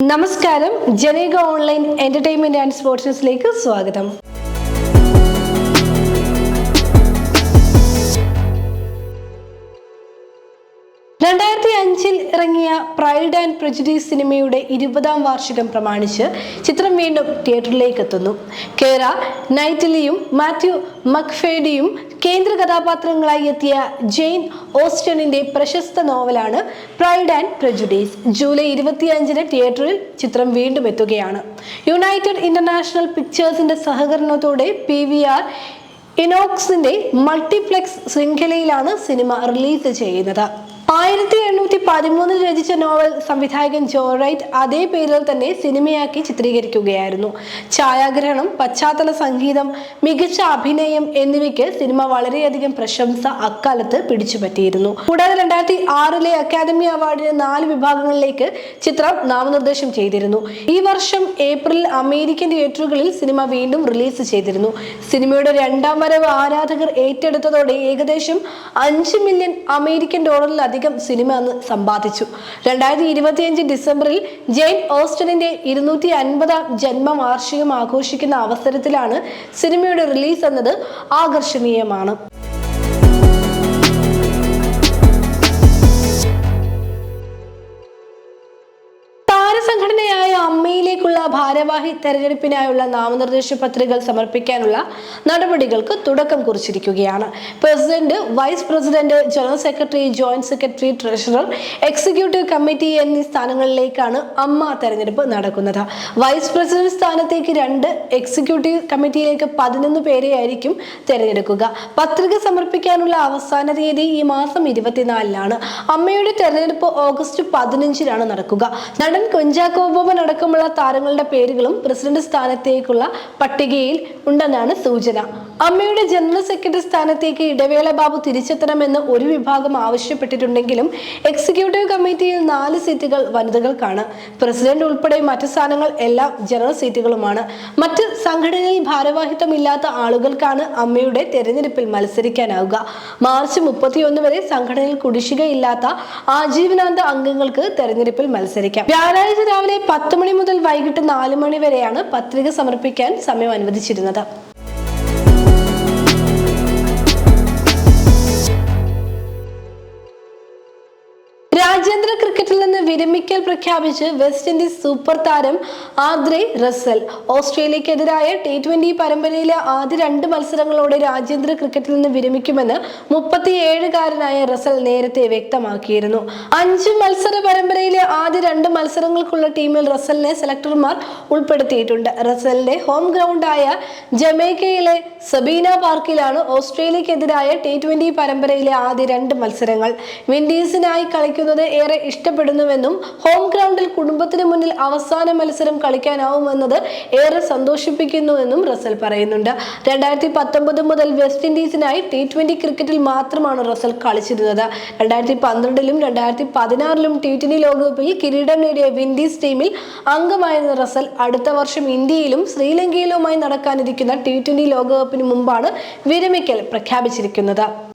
നമസ്കാരം. Janeka online entertainment and sports ന്യൂസിലേക്ക് സ്വാഗതം. രണ്ടായിരത്തി അഞ്ചിൽ ഇറങ്ങിയ പ്രൈഡ് ആൻഡ് പ്രജുഡീസ് സിനിമയുടെ ഇരുപതാം വാർഷികം പ്രമാണിച്ച് ചിത്രം വീണ്ടും തിയേറ്ററിലേക്ക് എത്തുന്നു കേര നൈറ്റിലിയും മാത്യു മക്ഫേഡിയും കേന്ദ്ര കഥാപാത്രങ്ങളായി എത്തിയ ജെയിൻ ഓസ്റ്റണിന്റെ പ്രശസ്ത നോവലാണ് പ്രൈഡ് ആൻഡ് പ്രജുഡീസ് ജൂലൈ ഇരുപത്തിയഞ്ചിന് തിയേറ്ററിൽ ചിത്രം വീണ്ടും എത്തുകയാണ്. യുണൈറ്റഡ് ഇന്റർനാഷണൽ പിക്ചേഴ്സിന്റെ സഹകരണത്തോടെ പി വി ആർ ഇനോക്സിന്റെ മൾട്ടിപ്ലെക്സ് ശൃംഖലയിലാണ് സിനിമ റിലീസ് ചെയ്യുന്നത്. ആയിരത്തി എണ്ണൂറ്റി പതിമൂന്നിൽ രചിച്ച നോവൽ സംവിധായകൻ ജോ റൈറ്റ് അതേ പേരിൽ തന്നെ സിനിമയാക്കി ചിത്രീകരിക്കുകയായിരുന്നു. ഛായാഗ്രഹണം പശ്ചാത്തല സംഗീതം മികച്ച അഭിനയം എന്നിവയ്ക്ക് സിനിമ വളരെയധികം പ്രശംസ അക്കാലത്ത് പിടിച്ചുപറ്റിയിരുന്നു. കൂടാതെ രണ്ടായിരത്തി ആറിലെ അക്കാദമി അവാർഡിന് നാല് വിഭാഗങ്ങളിലേക്ക് ചിത്രം നാമനിർദ്ദേശം ചെയ്തിരുന്നു. ഈ വർഷം ഏപ്രിൽ അമേരിക്കൻ തിയേറ്ററുകളിൽ സിനിമ വീണ്ടും റിലീസ് ചെയ്തിരുന്നു. സിനിമയുടെ രണ്ടാം വരവ് ആരാധകർ ഏറ്റെടുത്തതോടെ ഏകദേശം അഞ്ച് മില്യൺ അമേരിക്കൻ ഡോളറിലധികം സിനിമ അന്ന് സമ്പാദിച്ചു. രണ്ടായിരത്തി ഇരുപത്തിയഞ്ച് ഡിസംബറിൽ ജെയിൻ ഓസ്റ്റണിന്റെ ഇരുന്നൂറ്റി അൻപതാം ജന്മവാർഷികം ആഘോഷിക്കുന്ന അവസരത്തിലാണ് സിനിമയുടെ റിലീസ് എന്നത് ആകർഷണീയമാണ്. താരസംഘടനയായ അമ്മയിലേക്കുള്ള ഭാരവാഹി തെരഞ്ഞെടുപ്പിനായുള്ള നാമനിർദ്ദേശ പത്രികകൾ സമർപ്പിക്കാനുള്ള നടപടികൾക്ക് തുടക്കം കുറിച്ചിരിക്കുകയാണ്. President vice president general secretary joint secretary treasurer executive committee എന്നീ സ്ഥാനങ്ങളിലേക്കാണ് അമ്മ തെരഞ്ഞെടുപ്പ് നടക്കുന്നത്. വൈസ് പ്രസിഡന്റ് സ്ഥാനത്തേക്ക് രണ്ട് എക്സിക്യൂട്ടീവ് കമ്മിറ്റിയിലേക്ക് പതിനൊന്ന് പേരെയായിരിക്കും തെരഞ്ഞെടുക്കുക. പത്രിക സമർപ്പിക്കാനുള്ള അവസാന തീയതി ഈ മാസം ഇരുപത്തിനാലിനാണ്. അമ്മയുടെ തെരഞ്ഞെടുപ്പ് ഓഗസ്റ്റ് പതിനഞ്ചിനാണ് നടക്കുക. നടൻ കുഞ്ചാക്കോ ബോബൻ അടക്കമുള്ള താരങ്ങളുടെ പേരുകളും പ്രസിഡന്റ് സ്ഥാനത്തേക്കുള്ള പട്ടികയിൽ ഉണ്ടെന്നാണ് സൂചന. അമ്മയുടെ ജനറൽ സെക്രട്ടറി സ്ഥാനത്തേക്ക് ഇടവേള ബാബു തിരിച്ചെത്തണമെന്ന് ഒരു വിഭാഗം ആവശ്യപ്പെട്ടിട്ടുണ്ടെങ്കിലും എക്സിക്യൂട്ടീവ് കമ്മിറ്റിയിൽ നാല് സീറ്റുകൾ വനിതകൾക്കാണ്. പ്രസിഡന്റ് ഉൾപ്പെടെ മറ്റു സ്ഥാനങ്ങൾ എല്ലാം ജനറൽ സീറ്റുകളുമാണ്. മറ്റ് സംഘടനയിൽ ഭാരവാഹിത്വമില്ലാത്ത ആളുകൾക്കാണ് അമ്മയുടെ തെരഞ്ഞെടുപ്പിൽ മത്സരിക്കാനാവുക. മാർച്ച് മുപ്പത്തിയൊന്ന് വരെ സംഘടനയിൽ കുടിശ്ശികയില്ലാത്ത ആജീവനാന്ത അംഗങ്ങൾക്ക് തെരഞ്ഞെടുപ്പിൽ മത്സരിക്കാം. വ്യാഴാഴ്ച രാവിലെ പത്ത് മണി മുതൽ വൈകിട്ട് നാല് മണി വരെയാണ് പത്രിക സമർപ്പിക്കാൻ സമയം അനുവദിച്ചിരുന്നത്. വിരമിക്കൽ പ്രഖ്യാപിച്ച് വെസ്റ്റ് ഇൻഡീസ് സൂപ്പർ താരം ആദ്രെ റസൽ ഓസ്ട്രേലിയക്കെതിരായ ടി ട്വന്റി പരമ്പരയിലെ ആദ്യ രണ്ട് മത്സരങ്ങളോടെ രാജ്യാന്തര ക്രിക്കറ്റിൽ നിന്ന് വിരമിക്കുമെന്ന് മുപ്പത്തിയേഴുകാരനായ റസൽ നേരത്തെ വ്യക്തമാക്കിയിരുന്നു. അഞ്ച് മത്സര പരമ്പരയിലെ ആദ്യ രണ്ട് മത്സരങ്ങൾക്കുള്ള ടീമിൽ റസലിനെ സെലക്ടർമാർ ഉൾപ്പെടുത്തിയിട്ടുണ്ട്. റസലിന്റെ ഹോം ഗ്രൗണ്ടായ ജമൈക്കയിലെ സബീന പാർക്കിലാണ് ഓസ്ട്രേലിയക്കെതിരായ ടി ട്വന്റി പരമ്പരയിലെ ആദ്യ രണ്ട് മത്സരങ്ങൾ. വിൻഡീസിനായി കളിക്കുന്നത് ഏറെ ഇഷ്ടപ്പെടുന്നുവെന്നും ഹോം ഗ്രൗണ്ടിൽ കുടുംബത്തിന് മുന്നിൽ അവസാന മത്സരം കളിക്കാനാവുമെന്നത് ഏറെ സന്തോഷിപ്പിക്കുന്നുവെന്നും റസൽ പറയുന്നുണ്ട്. രണ്ടായിരത്തി പത്തൊമ്പത് മുതൽ വെസ്റ്റ് ഇൻഡീസിനായി ടി ട്വന്റി ക്രിക്കറ്റിൽ മാത്രമാണ് റസൽ കളിച്ചിരുന്നത്. രണ്ടായിരത്തി പന്ത്രണ്ടിലും രണ്ടായിരത്തി പതിനാറിലും ടി ട്വന്റി ലോകകപ്പിൽ കിരീടം നേടിയ വിൻഡീസ് ടീമിൽ അംഗമായിരുന്ന റസൽ അടുത്ത വർഷം ഇന്ത്യയിലും ശ്രീലങ്കയിലുമായി നടക്കാനിരിക്കുന്ന ടി ട്വന്റി ലോകകപ്പിന് മുമ്പാണ് വിരമിക്കൽ പ്രഖ്യാപിച്ചിരിക്കുന്നത്.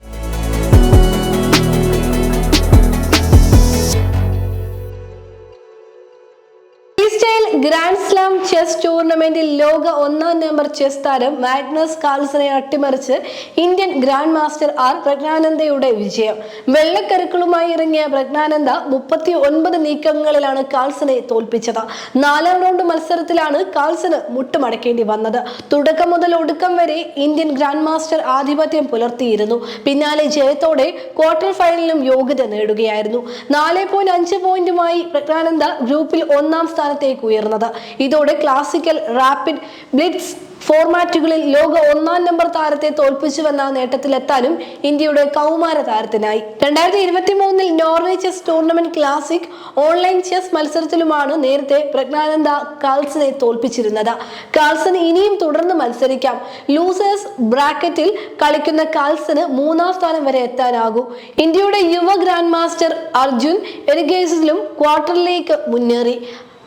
ഗ്രാൻഡ് സ്ലാം ചെസ് ടൂർണമെന്റിൽ ലോക ഒന്നാം നമ്പർ ചെസ് താരം മാഗ്നസ് കാൾസനെ അട്ടിമറിച്ച് ഇന്ത്യൻ ഗ്രാൻഡ് മാസ്റ്റർ ആർ പ്രജ്ഞാനന്ദയുടെ വിജയം. വെള്ളക്കരുക്കളുമായി ഇറങ്ങിയ പ്രജ്ഞാനന്ദ മുപ്പത്തി ഒൻപത് നീക്കങ്ങളിലാണ് കാൾസനെ തോൽപ്പിച്ചത്. നാലാം റൗണ്ട് മത്സരത്തിലാണ് കാൾസന് മുട്ടുമടക്കേണ്ടി വന്നത്. തുടക്കം മുതൽ ഒടുക്കം വരെ ഇന്ത്യൻ ഗ്രാൻഡ് മാസ്റ്റർ ആധിപത്യം പുലർത്തിയിരുന്നു. പിന്നാലെ ജയത്തോടെ ക്വാർട്ടർ ഫൈനലിലും യോഗ്യത നേടുകയായിരുന്നു. നാല് പോയിന്റ് അഞ്ച് പോയിന്റുമായി പ്രജ്ഞാനന്ദ ഗ്രൂപ്പിൽ ഒന്നാം സ്ഥാനത്തേക്ക് ഉയർന്നത് ഇതോടെ ക്ലാസിക്കൽ റാപ്പിഡ് ബ്ലിറ്റ്സ് ഫോർമാറ്റുകളിൽ ലോക ഒന്നാം നമ്പർ താരത്തെ തോൽപ്പിച്ചുവെന്ന നേട്ടത്തിലെത്താനും ഇന്ത്യയുടെ കൗമാര താരത്തിനായി. രണ്ടായിരത്തി ഇരുപത്തി മൂന്നിൽ Norway chess tournament classic online chess മത്സരത്തിലുമാണ് നേരത്തെ പ്രജ്ഞാനന്ദ കാൾസനെ തോൽപ്പിച്ചിരുന്നത്. കാൾസൺ ഇനിയും തുടർന്ന് മത്സരിക്കാം. ലൂസേഴ്സ് ബ്രാക്കറ്റിൽ കളിക്കുന്ന കാൾസന് മൂന്നാം സ്ഥാനം വരെ എത്താനാകൂ. ഇന്ത്യയുടെ യുവ ഗ്രാൻഡ് മാസ്റ്റർ അർജുൻ എരിഗേസിലും ക്വാർട്ടറിലേക്ക് മുന്നേറി.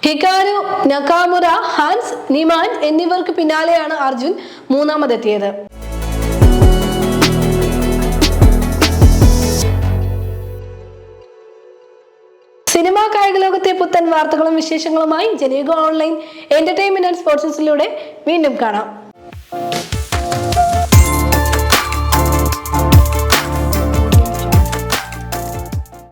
ഹിക്കാരു നക്കാമുറ ഹാൻസ് നിമാൻ എന്നിവർക്ക് പിന്നാലെയാണ് അർജുൻ മൂന്നാമതെത്തിയത്. സിനിമാ കായിക ലോകത്തെ പുത്തൻ വാർത്തകളും വിശേഷങ്ങളുമായി ജനീക ഓൺലൈൻ എന്റർടൈൻമെന്റ് ആൻഡ് സ്പോർട്സിലൂടെ വീണ്ടും കാണാം.